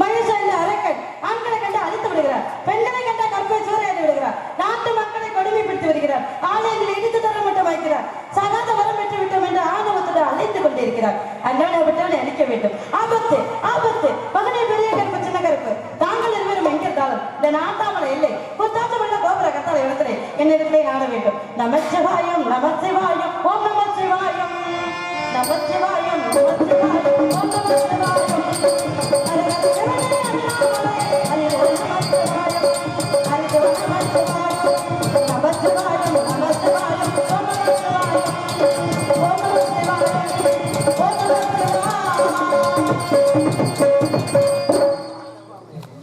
மனம் தந்து இந்த அரக்கன் ஆண்களை கண்டு அழித்து விடுகிறார் பெண்களை கண்ட கற்பை சூறையாடி விடுகிறார் நாட்டு மக்களை கொடுமைப்படுத்தி வருகிறார் ஆலயங்களை இடித்து தர மட்டும் வைக்கிறார் சகாத வரம் பெற்று விட்டோம் என்று ஆணவத்துடன் அழைத்துக் கொண்டிருக்கிறார். அழிக்க வேண்டும். ஆபத்து ஆபத்து. பெரிய கருப்பு சின்ன கருப்பு. தாங்கள் இருவரும் எங்கிருந்தாலும் இந்த நாட்டாமலை இல்லை. கோபுர கத்தால இடத்திலே என்னிடத்திலே நாட வேண்டும். நமச்சிவாயம் நமச்சிவாயம் ஓம் நமச்சிவாயம். நமச்சிவாயம் நமச்சிவாயம்.